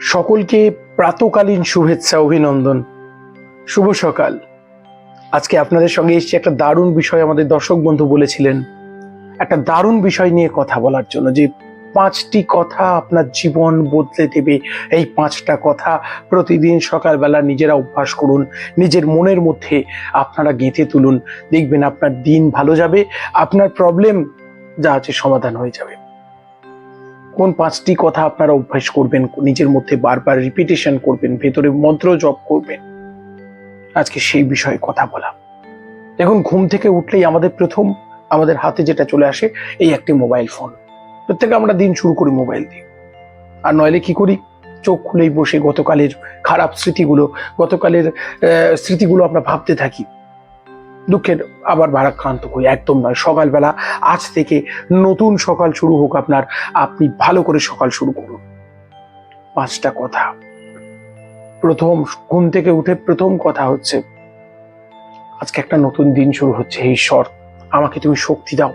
সকলকে প্রাতকালীন শুভেচ্ছা, অভিনন্দন। শুভ সকাল। আজকে আপনাদের সঙ্গে এসেছি একটা দারুণ বিষয় আমাদের দর্শক বন্ধু বলেছিলেন। একটা দারুণ বিষয় নিয়ে কথা বলার জন্য যে পাঁচটি কথা আপনার জীবন বদলে দেবে। এই পাঁচটা কথা প্রতিদিন সকালবেলা নিজেরা অভ্যাস করুন, নিজের মনের মধ্যে আপনারা গেঁথে তুলুন। দেখবেন আপনার দিন ভালো যাবে, আপনার প্রবলেম যা আছে সমাধান হয়ে যাবে। কোন পাঁচটি কথা আপনারা অভ্যাস করবেন, নিজের মধ্যে বারবার রিপিটেশন করবেন, ভেতরে মন্ত্র জপ করবেন? আজকে সেই বিষয়ে কথা বলা। দেখুন, ঘুম থেকে উঠলেই আমাদের প্রথম, আমাদের হাতে যেটা চলে আসে, এই একটি মোবাইল ফোন প্রত্যেকে আমরা দিন শুরু করি মোবাইল দিয়ে। আর নইলে কি করি? চোখ খুলেই বসে গতকালের খারাপ স্মৃতিগুলো, গতকালের স্মৃতিগুলো আমরা ভাবতে থাকি। দুঃখের আবার ভারাক্রান্ত হই, একদম নয়। সকালবেলা আজ থেকে নতুন সকাল শুরু হোক আপনার, আপনি ভালো করে সকাল শুরু করুন। পাঁচটা কথা। প্রথম, ঘুম থেকে উঠে প্রথম কথা হচ্ছে, আজকে একটা নতুন দিন শুরু হচ্ছে ঈশ্বর, আমাকে তুমি শক্তি দাও।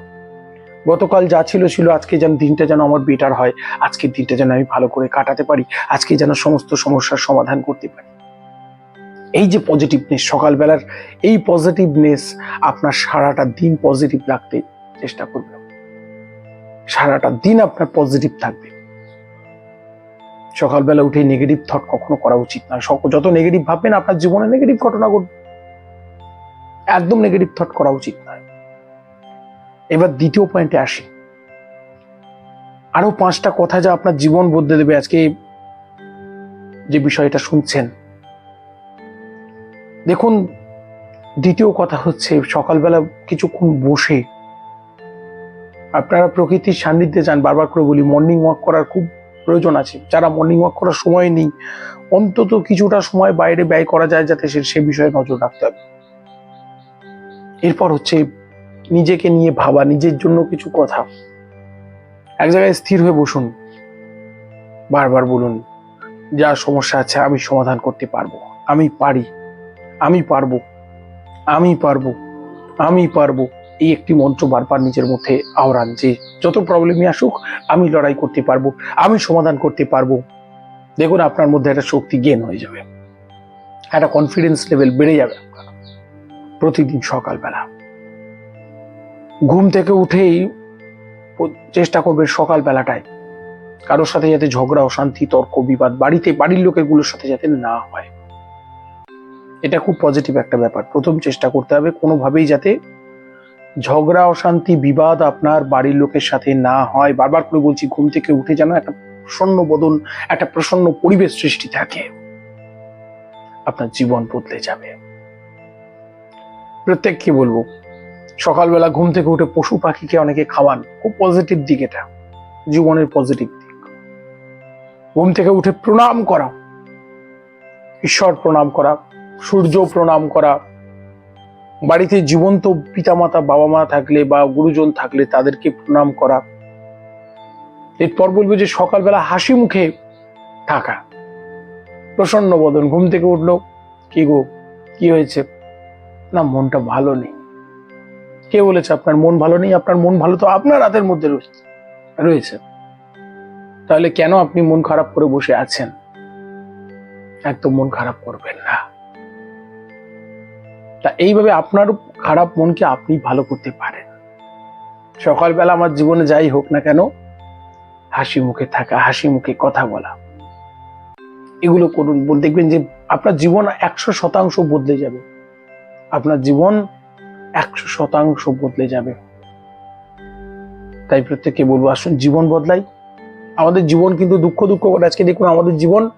গতকাল যা ছিল ছিল, আজকে যেন দিনটা যেন আমার বেটার হয়, আজকের দিনটা যেন আমি ভালো করে কাটাতে পারি, আজকে যেন সমস্ত সমস্যার সমাধান করতে পারি। এই যে পজিটিভনেস সকালবেলার এই পজিটিভনেস আপনার সারাটা দিন পজিটিভ রাখতে চেষ্টা করবে সারাটা দিন আপনার পজিটিভ থাকবে। সকালবেলা উঠে নেগেটিভ থট কখনো করা উচিত সক- যত নেগেটিভ ভাববেন, আপনার জীবনে নেগেটিভ ঘটনা ঘটবে। একদম নেগেটিভ থট করা উচিত নয় এবার দ্বিতীয় পয়েন্টে আসি। আরও পাঁচটা কথা যা আপনার জীবন বদলে দেবে। আজকে যে বিষয়টা শুনছেন দেখুন, দ্বিতীয় কথা হচ্ছে সকালবেলা কিছুক্ষণ বসে আপনারা প্রকৃতির সান্নিধ্যে যান, বারবার করে বলি মর্নিং ওয়াক করার খুব প্রয়োজন আছে। যারা মর্নিং ওয়াক করার সময় নেই, অন্তত কিছুটা সময় বাইরে ব্যয় করা যায় যাতে সে সে বিষয়ে নজর রাখতে হবে এরপর হচ্ছে নিজেকে নিয়ে ভাবা, নিজের জন্য কিছু কথা। এক জায়গায় স্থির হয়ে বসুন, বারবার বলুন, যা সমস্যা আছে আমি সমাধান করতে পারব, আমি পারি। আমি পারব। আমি পারব। আমি পারব। এই একটি মন্ত্র বারবার নিজের মধ্যে আওড়ান যে, যত প্রবলেমই আসুক, আমি লড়াই করতে পারব, আমি সমাধান করতে পারব। দেখুন, আপনার মধ্যে একটা শক্তি গেন হয়ে যাবে। একটা কনফিডেন্স লেভেল বেড়ে যাবে আপনার প্রতিদিন সকালবেলা। ঘুম থেকে উঠেই চেষ্টা করবেন সকালবেলাটায়। কারোর সাথে যাতে ঝগড়া, অশান্তি, তর্ক, বিবাদ বাড়িতে, বাড়ির লোকেরগুলোর সাথে যাতে না হয়। এটা খুব পজিটিভ একটা ব্যাপার। প্রথম চেষ্টা করতে হবে কোনোভাবেই যাতে ঝগড়া, অশান্তি, বিবাদ আপনার বাড়ির লোকের সাথে না হয়। বারবার করে বলছি, ঘুম থেকে উঠে যেন একটা প্রসন্ন বদন, একটা প্রসন্ন পরিবেশ সৃষ্টি থাকে। আপনার জীবন বদলে যাবে। প্রত্যেককে বলব? সকালবেলা ঘুম থেকে উঠে পশু পাখিকে অনেকে খাওয়ান। খুব পজিটিভ দিক এটা। জীবনের পজিটিভ দিক। ঘুম থেকে উঠে প্রণাম করা। ঈশ্বর প্রণাম করা। সূর্য প্রণাম করা। বাড়িতে জীবন্ত পিতামাতা বাবা মা থাকলে বা গুরুজন থাকলে তাদেরকে প্রণাম করা। এরপর বলব যে সকালবেলা হাসি মুখে থাকা। প্রসন্ন বদন, ঘুম থেকে উঠল, কি গো, কি হয়েছে? না, মনটা ভালো নেই। কে বলেছে, আপনার মন ভালো নেই? আপনার মন ভালো তো আপনার হাতের মধ্যে রয়েছে রয়েছে। তাহলে কেন আপনি মন খারাপ করে বসে আছেন? একদম মন খারাপ করবেন না। তা এইভাবে আপনার খারাপ মনকে আপনি ভালো করতে পারেন। সকালবেলা আমার জীবনে যাই হোক না কেন, হাসি মুখে থাকা, হাসি মুখে কথা বলা। এগুলো করুন দেখবেন যে আপনার জীবন একশো শতাংশ বদলে যাবে। আপনার জীবন একশো শতাংশ বদলে যাবে। তাই প্রত্যেককে বলব, আসুন জীবন বদলাই। আমাদের জীবন কিন্তু দুঃখ দুঃখ করে। আজকে দেখুন আমাদের জীবন,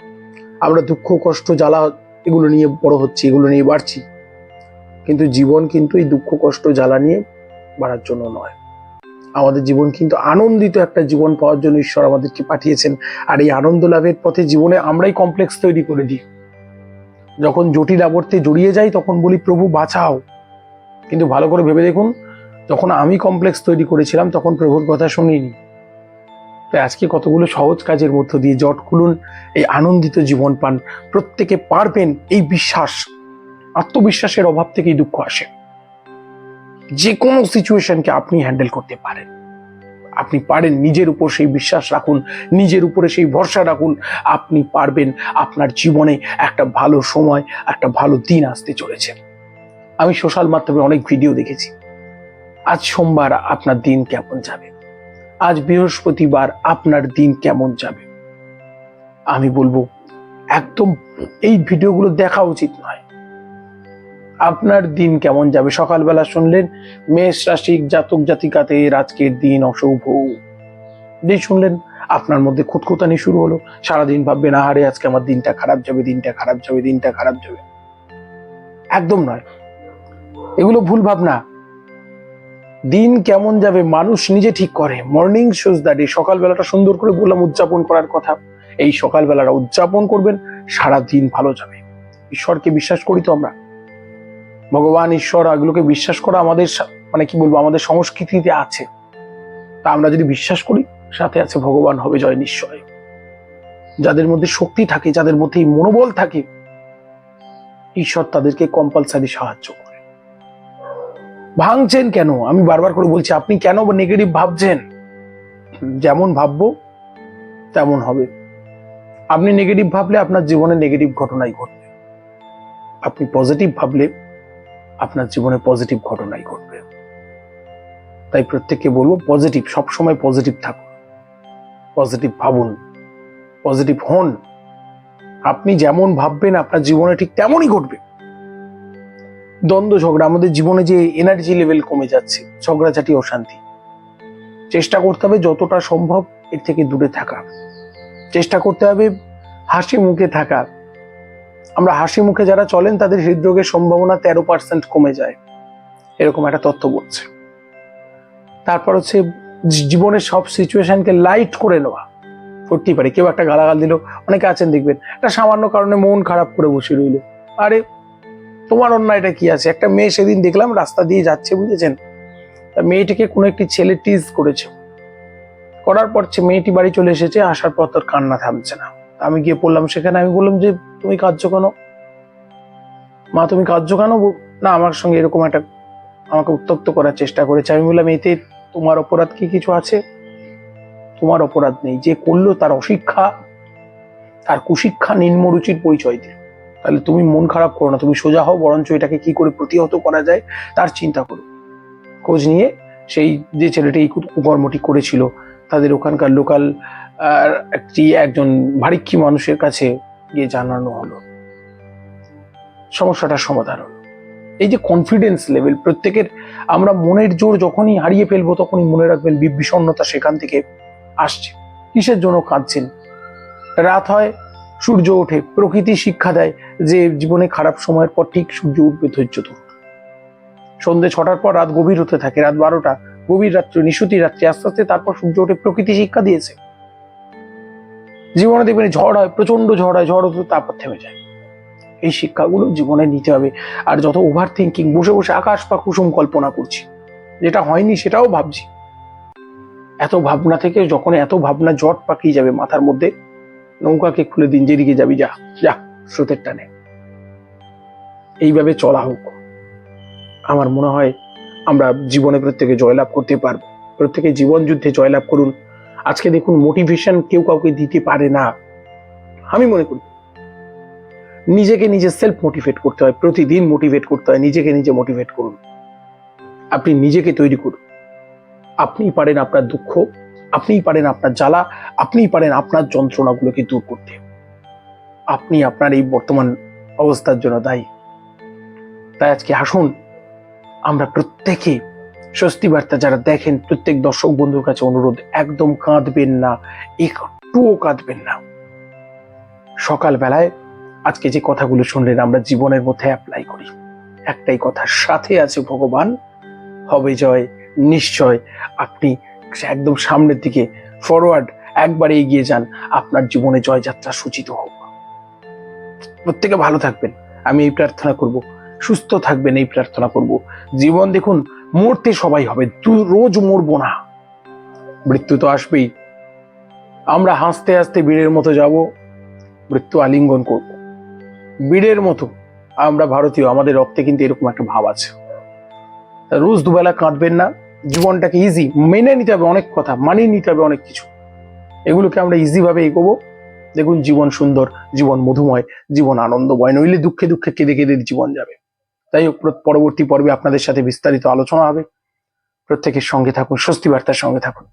আমরা দুঃখ, কষ্ট, জ্বালা এগুলো নিয়ে বড় হচ্ছি, এগুলো নিয়ে বাড়ছি। কিন্তু জীবন কিন্তু এই দুঃখ, কষ্ট, জ্বালা নিয়ে বাড়ার জন্য নয়। আমাদের জীবন কিন্তু আনন্দিত একটা জীবন পাওয়ার জন্য ঈশ্বর আমাদেরকে পাঠিয়েছেন। আর এই আনন্দ লাভের পথে জীবনে আমরাই কমপ্লেক্স তৈরি করে দিই। যখন জটিল আবর্তে জড়িয়ে যাই, তখন বলি, প্রভু, বাঁচাও। কিন্তু ভালো করে ভেবে দেখুন, যখন আমি কমপ্লেক্স তৈরি করেছিলাম, তখন প্রভুর কথা শুনিনি। তাই আজকে কতগুলো সহজ কাজের মধ্য দিয়ে জট খুলুন, এই আনন্দিত জীবন পান। প্রত্যেকে পারবেন এই বিশ্বাস। আত্মবিশ্বাসের অভাব থেকেই দুঃখ আসে। যে কোনো সিচুয়েশনকে আপনি হ্যান্ডেল করতে পারেন। আপনি পারেন নিজের উপর সেই বিশ্বাস রাখুন, নিজের উপরে সেই ভরসা রাখুন। আপনি পারবেন আপনার জীবনে একটা ভালো সময়, একটা ভালো দিন আসতে চলেছে। আমি সোশ্যাল মাধ্যমে অনেক ভিডিও দেখেছি। আজ সোমবার আপনার দিন কেমন যাবে? আজ বৃহস্পতিবার আপনার দিন কেমন যাবে? আমি বলব, একদম এই ভিডিওগুলো দেখা উচিত নয়। আপনার দিন কেমন যাবে? সকালবেলা শুনলেন, মেষ রাশিক জাতক জাতিকাদের আজকের দিন অশুভ। যেই শুনলেন, আপনার মধ্যে খুঁতখুতানি শুরু হলো। সারাদিন ভাববেন, আহারে, আজকে আমার দিনটা খারাপ যাবে, দিনটা খারাপ যাবে, দিনটা খারাপ যাবে। একদম নয়। এগুলো ভুল ভাবনা। দিন কেমন যাবে, মানুষ নিজে ঠিক করে। মর্নিং শোজ দ্য সকালবেলাটা সুন্দর করে বললাম উদযাপন করার কথা। এই সকালবেলাটা উদযাপন করবেন সারা দিন ভালো যাবে। ঈশ্বরকে বিশ্বাস করি তো আমরা। ভগবান, ঈশ্বর, এগুলোকে বিশ্বাস করা আমাদের মানে কি বলব, আমাদের সংস্কৃতিতে আছে। তা আমরা যদি বিশ্বাস করি, সাথে আছে ভগবান হবে জয় নিশ্চয়। যাদের মধ্যে শক্তি থাকে, যাদের মধ্যে মনোবল থাকে, ঈশ্বর তাদেরকে কম্পালসারি সাহায্য করে। ভাঙছেন কেন? আমি বারবার করে বলছি, আপনি কেন নেগেটিভ ভাবছেন? যেমন ভাববো, তেমন হবে। আপনি নেগেটিভ ভাবলে আপনার জীবনে নেগেটিভ ঘটনাই ঘটবে। আপনি পজিটিভ ভাবলে আপনার জীবনে পজিটিভ ঘটনাই ঘটবে। তাই প্রত্যেককে বলব পজিটিভ সবসময় পজিটিভ থাকুন। পজিটিভ ভাবুন পজিটিভ হন। আপনি যেমন ভাববেন, আপনার জীবনে ঠিক তেমনই ঘটবে। দ্বন্দ্ব, ঝগড়া, আমাদের জীবনে যে এনার্জি লেভেল কমে যাচ্ছে, ঝগড়াঝাটি, অশান্তি, চেষ্টা করতে হবে যতটা সম্ভব এর থেকে দূরে থাকা। চেষ্টা করতে হবে হাসি মুখে থাকা আমরা হাসি মুখে যারা চলেন, তাদের হৃদরোগের সম্ভাবনা তেরো পার্সেন্ট কমে যায়। এরকম একটা তথ্য বলছে। তারপর হচ্ছে জীবনের সব সিচুয়েশনকে লাইট করে নেওয়া। করতেই পারে, কেউ একটা গালাগাল দিল, অনেকে আছেন দেখবেন, একটা সামান্য কারণে মন খারাপ করে বসে রইল। আরে, তোমার অন্যায়টা কি আছে? একটা মেয়ে সেদিন দেখলাম রাস্তা দিয়ে যাচ্ছে, বুঝেছেন? মেয়েটিকে কোনো একটি ছেলে টিজ করেছে। করার পর মেয়েটি বাড়ি চলে এসেছে, আসার পর তোর কান্না থামছে না। আমি গিয়ে পড়লাম সেখানে আমি বললাম যে, তুমি কাঁদছো কেন? মা, তুমি কাঁদছো কেন? না, আমার সঙ্গে এরকম একটা আমাকে উত্তক্ত করার চেষ্টা করেছে। আমি বললাম, এতে তোমার অপরাধ কি কিছু আছে? তোমার অপরাধ নেই। যে করল তার অশিক্ষা, তার কুশিক্ষা নিম্নরুচির পরিচয় দিল তাহলে তুমি মন খারাপ করো না, তুমি সোজা হও, বরঞ্চ এটাকে কি করে প্রতিহত করা যায় তার চিন্তা করো। খোঁজ নিয়ে সেই যে ছেলেটি এই কুকর্মটি করেছিল, তাদের ওখানকার লোকাল একটি, একজন ভারিক্ষী মানুষের কাছে গিয়ে জানানো হলো। সমস্যাটার সমাধান হলো। এই যে কনফিডেন্স লেভেল প্রত্যেকের আমরা মনের জোর যখনই হারিয়ে ফেলব, তখনই মনে রাখবেন বি- বিষণ্ণতা সেখান থেকে আসছে। কিসের জন্য কাঁদছেন? রাত হয়, সূর্য ওঠে, প্রকৃতি শিক্ষা দেয় যে জীবনে খারাপ সময়ের পর ঠিক সূর্য উঠবে ধৈর্য ধরুন। সন্ধ্যে ছটার পর রাত গভীর হতে থাকে, রাত বারোটা, গভীর রাত্রি, নিশুতি রাত্রি, আস্তে আস্তে তারপর সূর্য ওঠে, প্রকৃতি শিক্ষা দিয়েছে। জীবনে দেখবেন ঝড় হয় প্রচণ্ড ঝড় হয়, ঝড় হতে তারপর থেমে যায়। এই শিক্ষাগুলো জীবনে নিতে হবে। আর যত ওভার থিঙ্কিং বসে বসে আকাশ বা কুসুম কল্পনা করছি। যেটা হয়নি সেটাও ভাবছি। এত ভাবনা থেকে যখন এত ভাবনা জট পাকিয়ে যাবে মাথার মধ্যে, নৌকাকে খুলে দিন, যেদিকে যাবি যা যা, স্রোতের টানে। এইভাবে চলা হোক। আমার মনে হয় আমরা জীবনে প্রত্যেকে জয়লাভ করতে পারব। প্রত্যেকে জীবন যুদ্ধে জয়লাভ করুন। আজকে দেখুন মোটিভেশন কেউ কাউকে দিতে পারে না। আমি মনে করি নিজেকে নিজে সেলফ মোটিভেট করতে হয়, প্রতিদিন মোটিভেট করতে হয়, নিজেকে নিজে মোটিভেট করুন। আপনি নিজেকে তৈরি করুন। আপনিই পারেন আপনার দুঃখ, আপনিই পারেন আপনার জ্বালা, আপনিই পারেন আপনার যন্ত্রণাগুলোকে দূর করতে। আপনি আপনার এই বর্তমান অবস্থার জন্য দায়ী। তাই আজকে আসুন, আমরা প্রত্যেকে স্বস্তি বার্তা যারা দেখেন, প্রত্যেক দর্শক বন্ধুর কাছে অনুরোধ, একদম কাঁদবেন না, একটুও কাঁদবেন না। সকালবেলায় আজকে যে কথাগুলো শুনলেন, আমরা জীবনের মধ্যে অ্যাপ্লাই করি। একটাই কথা, সাথে আছে ভগবান, হবে জয়, নিশ্চয়। আপনি একদম সামনের দিকে ফরওয়ার্ড একবারে এগিয়ে যান, আপনার জীবনে জয়যাত্রা সূচিত হোক। প্রত্যেকে ভালো থাকবেন। আমি এই প্রার্থনা করব, সুস্থ থাকবেন, এই প্রার্থনা করব। জীবন দেখুন মরতে সবাই হবে, দু- রোজ মরবো না। মৃত্যু তো আসবেই। আমরা হাসতে হাসতে বীরের মতো যাব, মৃত্যু আলিঙ্গন করব। বীরের মতো আমরা ভারতীয়, আমাদের রক্তে কিন্তু এরকম একটা ভাব আছে। রোজ দুবেলা কাঁদবেন না, জীবনটাকে ইজি মেনে নিতে হবে অনেক কথা, মানিয়ে নিতে হবে অনেক কিছু। এগুলোকে আমরা ইজি ভাবে এগোবো। দেখুন, জীবন সুন্দর, জীবন মধুময়, জীবন আনন্দময়, নইলে দুঃখে দুঃখে কেঁদে কেঁদে জীবন যাবে। তাই হোক পরবর্তী পর্বে আপনাদের সাথে বিস্তারিত আলোচনা হবে। প্রত্যেকের সঙ্গে থাকুন স্বস্তি বার্তার সঙ্গে থাকুন।